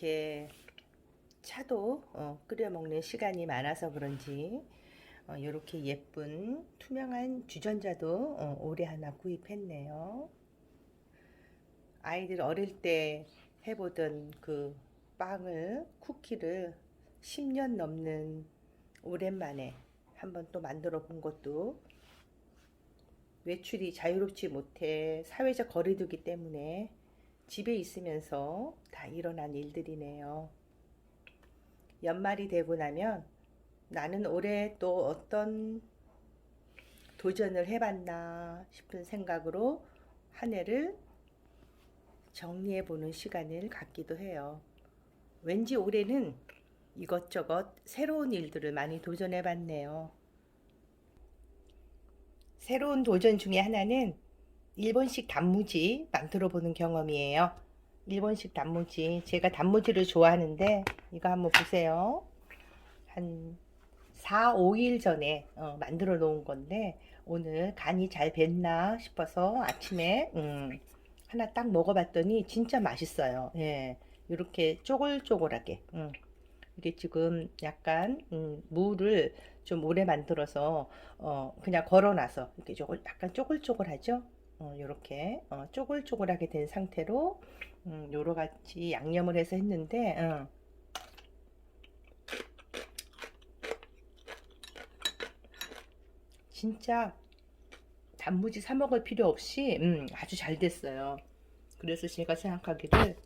이렇게 차도 어, 끓여 먹는 시간이 많아서 그런지 어, 이렇게 예쁜 투명한 주전자도 어, 올해 하나 구입했네요. 아이들 어릴 때 해보던 그 빵을 쿠키를 10년 넘는 오랜만에 한번 또 만들어 본 것도 외출이 자유롭지 못해 사회적 거리두기 때문에 집에 있으면서 다 일어난 일들이네요. 연말이 되고 나면 나는 올해 또 어떤 도전을 해봤나 싶은 생각으로 한 해를 정리해 보는 시간을 갖기도 해요. 왠지 올해는 이것저것 새로운 일들을 많이 도전해 봤네요. 새로운 도전 중에 하나는 일본식 단무지 만들어 보는 경험이에요. 일본식 단무지. 제가 단무지를 좋아하는데 이거 한번 보세요. 한 4, 5일 전에 어, 만들어 놓은 건데 오늘 간이 잘 뱄나 싶어서 아침에 음, 하나 딱 먹어봤더니 진짜 맛있어요. 예, 이렇게 쪼글쪼글하게. 음. 이게 지금 약간 음, 무를 좀 오래 만들어서 어, 그냥 걸어놔서 이렇게 쪼글 약간 쪼글쪼글하죠. 어, 요렇게 어, 쪼글쪼글하게 된 상태로 음, 요러 같이 양념을 해서 했는데 어. 진짜 단무지 사 먹을 필요 없이 음, 아주 잘 됐어요. 그래서 제가 생각하기를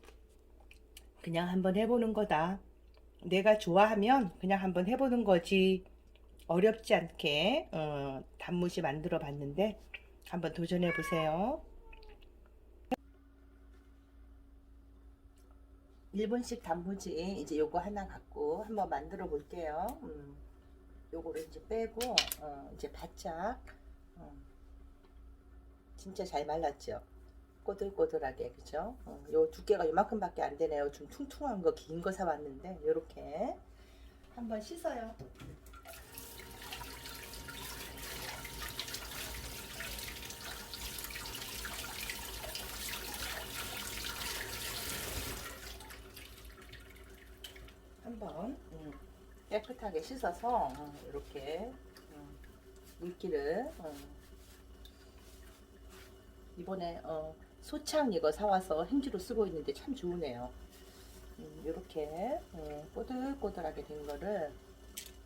그냥 한번 해보는 거다. 내가 좋아하면 그냥 한번 해보는 거지. 어렵지 않게 어, 단무지 만들어 봤는데 한번 도전해 보세요. 일본식 단무지 이제 요거 하나 갖고 한번 만들어 볼게요. 음, 요거를 이제 빼고 어, 이제 바짝 어, 진짜 잘 말랐죠. 꼬들꼬들하게 그죠? 어, 요 두께가 요만큼밖에 안 되네요. 좀 퉁퉁한 거 긴 거 사왔는데 요렇게 한번 씻어요. 한번 음, 깨끗하게 씻어서 어, 이렇게 음, 물기를 어, 이번에 어, 소창 이거 사와서 행주로 쓰고 있는데 참 좋으네요. 음, 이렇게 음, 꼬들꼬들하게 된 거를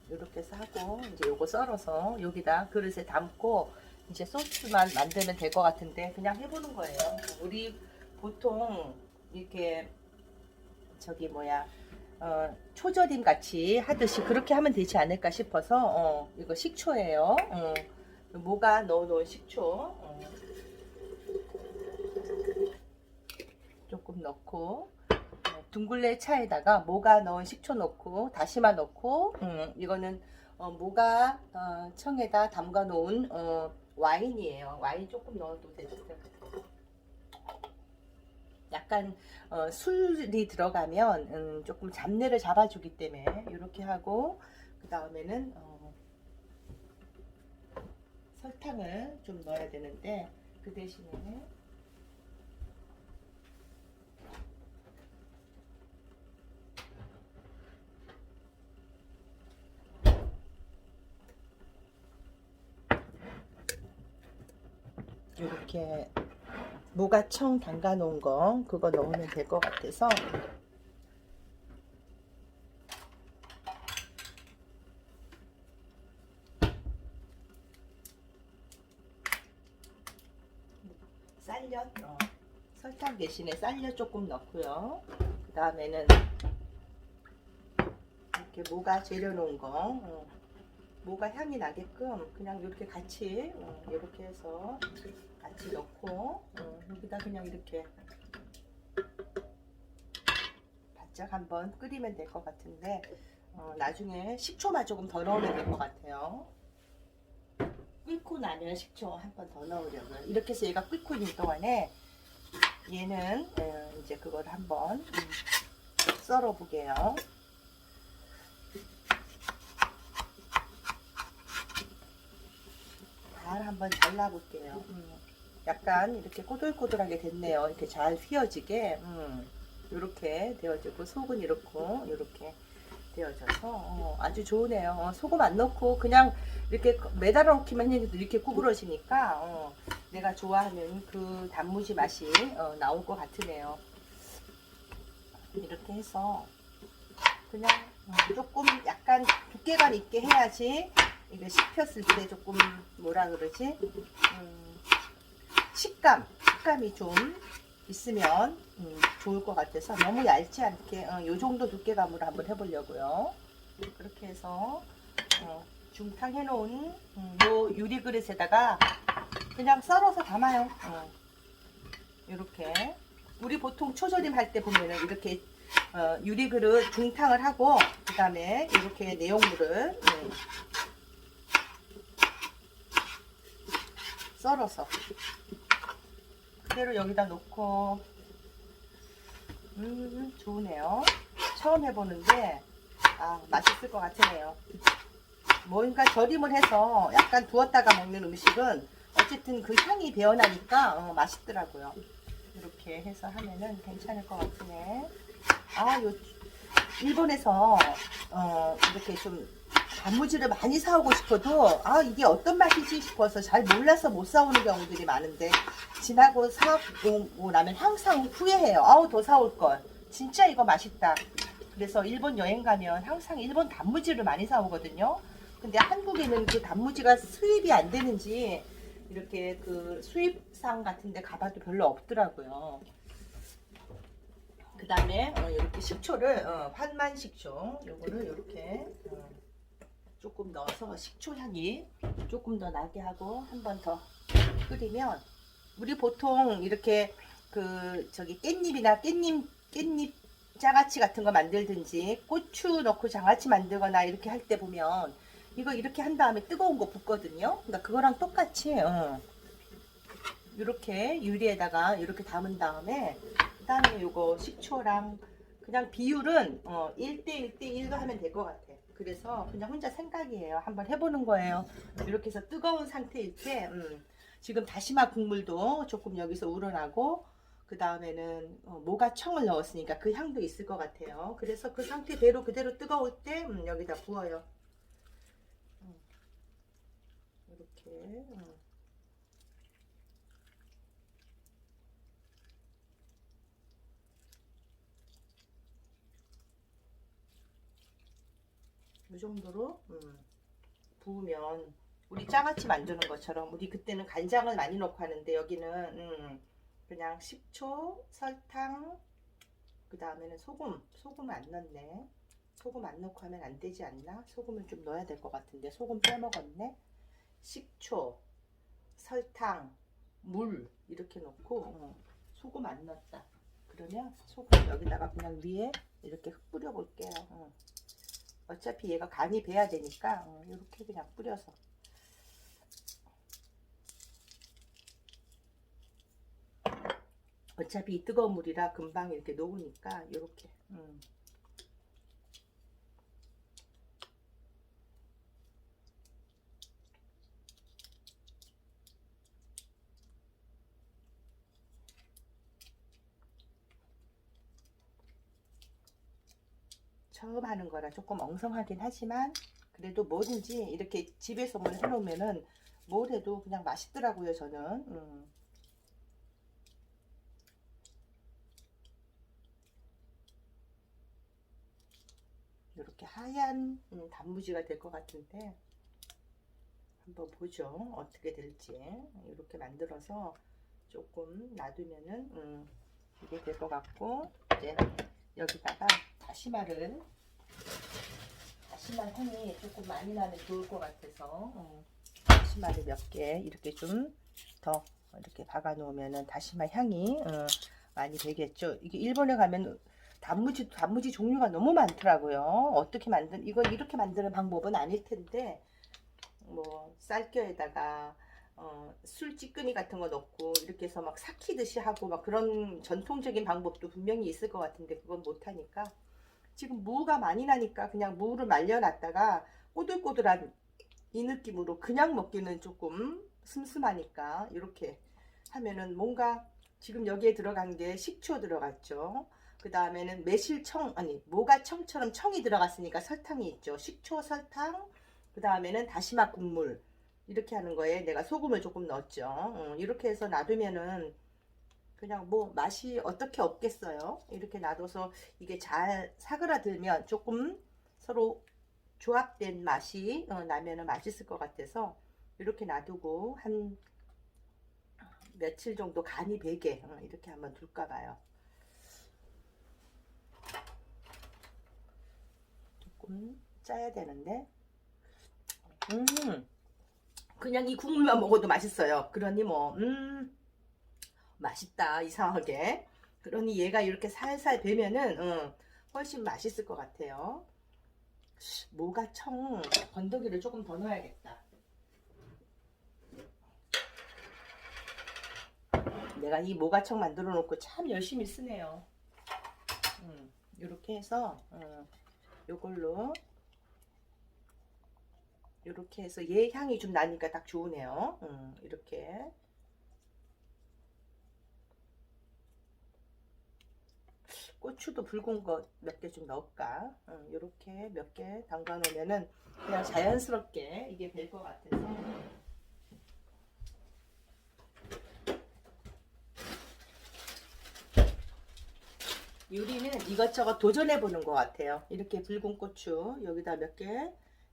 이렇게 싸고 이제 요거 썰어서 여기다 그릇에 담고 이제 소스만 만들면 될 것 같은데 그냥 해보는 거예요. 우리 보통 이렇게 저기 뭐야 어, 초절임 같이 하듯이 그렇게 하면 되지 않을까 싶어서 어, 이거 식초예요. 어, 모가 넣어놓은 식초 어, 조금 넣고 어, 둥글레 차에다가 모가 넣은 식초 넣고 다시마 넣고 음, 이거는 어, 모가 어, 청에다 담가 놓은 어, 와인이에요. 와인 조금 넣어도 되죠. 약간 어, 술이 들어가면 음, 조금 잡내를 잡아주기 때문에 이렇게 하고 그 다음에는 어, 설탕을 좀 넣어야 되는데 그 대신에 이렇게 무가청 담가 놓은 거 그거 넣으면 될 것 같아서. 쌀엿 어, 설탕 대신에 쌀엿 조금 넣고요. 그 다음에는 이렇게 무가 재려 놓은 거. 어, 무가 향이 나게끔 그냥 이렇게 같이 어, 이렇게 해서 같이 넣고 어, 여기다 그냥 이렇게 바짝 한번 끓이면 될 것 같은데 어, 나중에 식초만 조금 더 넣으면 될 것 같아요. 끓고 나면 식초 한 번 더 넣으려고요. 이렇게 해서 얘가 끓고 있는 동안에 얘는 어, 이제 그걸 한번 음, 썰어 보게요. 잘 한번 잘라볼게요. 음. 약간 이렇게 꼬들꼬들하게 됐네요. 이렇게 잘 휘어지게. 음. 이렇게 되어지고 속은 이렇고 이렇게 되어져서 어, 아주 좋으네요. 어, 소금 안 넣고 그냥 이렇게 매달아 놓기만 해도 이렇게 구부러지니까 어, 내가 좋아하는 그 단무지 맛이 어, 나올 것 같으네요. 이렇게 해서 그냥 어, 조금 약간 두께감 있게 해야지 이게 씹혔을 때 조금 뭐라 그러지 음, 식감 식감이 좀 있으면 음, 좋을 것 같아서 너무 얇지 않게 어, 요 정도 두께감으로 한번 해보려고요. 그렇게 해서 어, 중탕 해놓은 음, 요 유리 그릇에다가 그냥 썰어서 담아요. 어. 이렇게 우리 보통 초절임 할 때 보면은 이렇게 어, 유리 그릇 중탕을 하고 그 다음에 이렇게 내용물을 음, 썰어서 그대로 여기다 놓고 음 좋으네요. 처음 해보는데 아 맛있을 것 같으네요. 뭔가 절임을 해서 약간 두었다가 먹는 음식은 어쨌든 그 향이 배어나니까 어, 맛있더라고요. 이렇게 해서 하면은 괜찮을 것 같으네. 아요 일본에서 어, 이렇게 좀 단무지를 많이 사오고 싶어도 아 이게 어떤 맛이지 싶어서 잘 몰라서 못 사오는 경우들이 많은데 지나고 사오고 나면 항상 후회해요. 아우 더 사올 걸. 진짜 이거 맛있다. 그래서 일본 여행 가면 항상 일본 단무지를 많이 사오거든요. 근데 한국에는 그 단무지가 수입이 안 되는지 이렇게 그 수입상 같은데 가봐도 별로 없더라고요. 그 다음에 어, 이렇게 식초를 어, 환만 식초 요거를 이렇게 어, 조금 넣어서 식초 향이 조금 더 나게 하고 한 번 더 끓이면 우리 보통 이렇게 그 저기 깻잎이나 깻잎 깻잎 장아찌 같은 거 만들든지 고추 넣고 장아찌 만들거나 이렇게 할 때 보면 이거 이렇게 한 다음에 뜨거운 거 붓거든요. 그러니까 그거랑 똑같이 어. 이렇게 유리에다가 이렇게 담은 다음에 그다음에 요거 식초랑 그냥 비율은 어 1대 1대 1로 하면 될 것 같아. 그래서 그냥 혼자 생각이에요. 한번 해보는 거예요. 이렇게 해서 뜨거운 상태일 때 음, 지금 다시마 국물도 조금 여기서 우러나고 그 다음에는 어, 모가청을 넣었으니까 그 향도 있을 것 같아요. 그래서 그 상태대로 그대로 뜨거울 때 음, 여기다 부어요. 음, 이렇게 음. 이 정도로 음, 부으면 우리 짜같이 만드는 것처럼 우리 그때는 간장을 많이 넣고 하는데 여기는 음, 그냥 식초, 설탕, 그 다음에는 소금, 소금 안 넣네. 소금 안 넣고 하면 안 되지 않나? 소금을 좀 넣어야 될 것 같은데 소금 빼먹었네. 식초, 설탕, 물 이렇게 넣고 어, 소금 안 넣었다. 그러면 소금 여기다가 그냥 위에 이렇게 뿌려 볼게요. 어. 어차피 얘가 간이 배야 되니까 어, 이렇게 그냥 뿌려서 어차피 이 뜨거운 물이라 금방 이렇게 녹으니까 이렇게 음. 처음 하는 거라 조금 엉성하긴 하지만 그래도 뭐든지 이렇게 집에서 뭘 해놓으면은 뭘 해도 그냥 맛있더라고요 저는. 음. 이렇게 하얀 음, 단무지가 될 것 같은데 한번 보죠. 어떻게 될지. 이렇게 만들어서 조금 놔두면은 음, 이게 될 것 같고 이제 여기다가 다시마를 다시마 향이 조금 많이 나면 좋을 것 같아서 음, 다시마를 몇 개 이렇게 좀 더 이렇게 박아 놓으면은 다시마 향이 어, 많이 되겠죠 이게 일본에 가면 단무지 단무지 종류가 너무 많더라고요. 어떻게 만든 이거 이렇게 만드는 방법은 아닐 텐데 뭐 쌀겨에다가 어, 술 찌꺼미 같은 거 넣고 이렇게 해서 막 삭히듯이 하고 막 그런 전통적인 방법도 분명히 있을 것 같은데 그건 못 하니까 지금 무가 많이 나니까 그냥 무를 말려놨다가 꼬들꼬들한 이 느낌으로 그냥 먹기는 조금 슴슴하니까 이렇게 하면은 뭔가 지금 여기에 들어간 게 식초 들어갔죠. 그 다음에는 매실청 아니 모가 청처럼 청이 들어갔으니까 설탕이 있죠. 식초, 설탕. 그 다음에는 다시마 국물 이렇게 하는 거에 내가 소금을 조금 넣었죠. 어, 이렇게 해서 놔두면은 그냥 뭐 맛이 어떻게 없겠어요. 이렇게 놔둬서 이게 잘 사그라들면 조금 서로 조합된 맛이 어, 나면은 맛있을 것 같아서 이렇게 놔두고 한 며칠 정도 간이 배게 어, 이렇게 한번 둘까 봐요. 조금 짜야 되는데 음 그냥 이 국물만 먹어도 맛있어요. 그러니 뭐 음 맛있다 이상하게 그러니 얘가 이렇게 살살 배면은 음, 훨씬 맛있을 것 같아요. 모가 청 건더기를 조금 더 넣어야겠다. 내가 이 모가청 만들어 놓고 참 열심히 쓰네요. 음, 이렇게 해서 음, 요걸로 이렇게 해서 얘 향이 좀 나니까 딱 좋으네요. 음, 이렇게 고추도 붉은 거 몇 개 좀 넣을까? 음, 이렇게 몇 개 담가 놓으면은 그냥 자연스럽게 이게 될 것 같아서. 요리는 이것저것 도전해 보는 것 같아요. 이렇게 붉은 고추 여기다 몇 개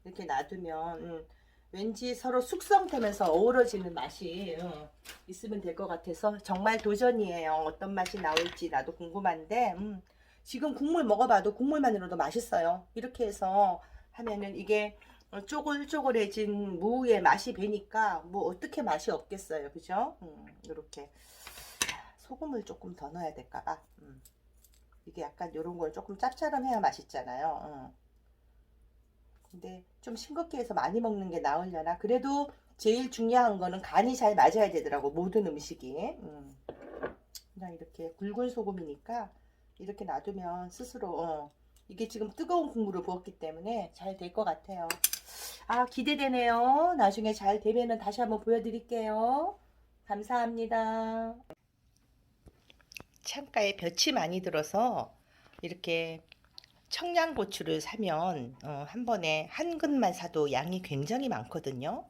이렇게 놔두면 음, 왠지 서로 숙성되면서 어우러지는 맛이 어, 있으면 될 것 같아서 정말 도전이에요. 어떤 맛이 나올지 나도 궁금한데 음, 지금 국물 먹어봐도 국물만으로도 맛있어요. 이렇게 해서 하면은 이게 어, 쪼글쪼글해진 무의 맛이 배니까 뭐 어떻게 맛이 없겠어요. 그죠? 음, 이렇게 소금을 조금 더 넣어야 될까봐. 음. 이게 약간 이런 걸 조금 짭짤함해야 맛있잖아요. 응. 근데 좀 싱겁게 해서 많이 먹는 게 나으려나? 그래도 제일 중요한 거는 간이 잘 맞아야 되더라고 모든 음식이. 음. 그냥 이렇게 굵은 소금이니까 이렇게 놔두면 스스로 어. 이게 지금 뜨거운 국물을 부었기 때문에 잘 될 것 같아요. 아 기대되네요. 나중에 잘 되면은 다시 한번 보여드릴게요. 감사합니다. 창가에 볕이 많이 들어서 이렇게 청양고추를 사면 어, 한 번에 한 근만 사도 양이 굉장히 많거든요.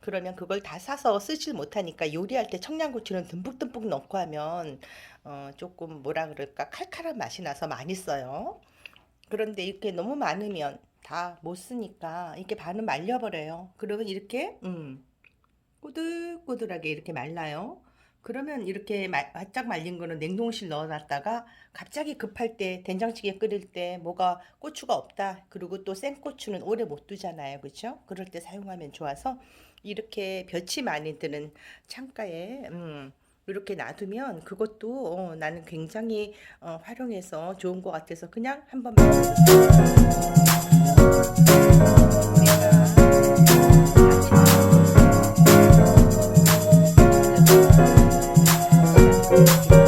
그러면 그걸 다 사서 쓰질 못하니까 요리할 때 청양고추는 듬뿍듬뿍 넣고 하면 어, 조금 뭐라 그럴까 칼칼한 맛이 나서 많이 써요. 그런데 이렇게 너무 많으면 다 못 쓰니까 이렇게 반은 말려버려요. 그러면 이렇게 음, 꼬들꼬들하게 이렇게 말라요. 그러면 이렇게 말- 바짝 말린 거는 냉동실 넣어놨다가 갑자기 급할 때 된장찌개 끓일 때 뭐가 고추가 없다. 그리고 또 생고추는 오래 못 두잖아요. 그렇죠? 그럴 때 사용하면 좋아서 이렇게 볕이 많이 드는 창가에 음, 이렇게 놔두면 그것도 어, 나는 굉장히 어, 활용해서 좋은 것 같아서 그냥 한번 만들어봤어요. Thank you.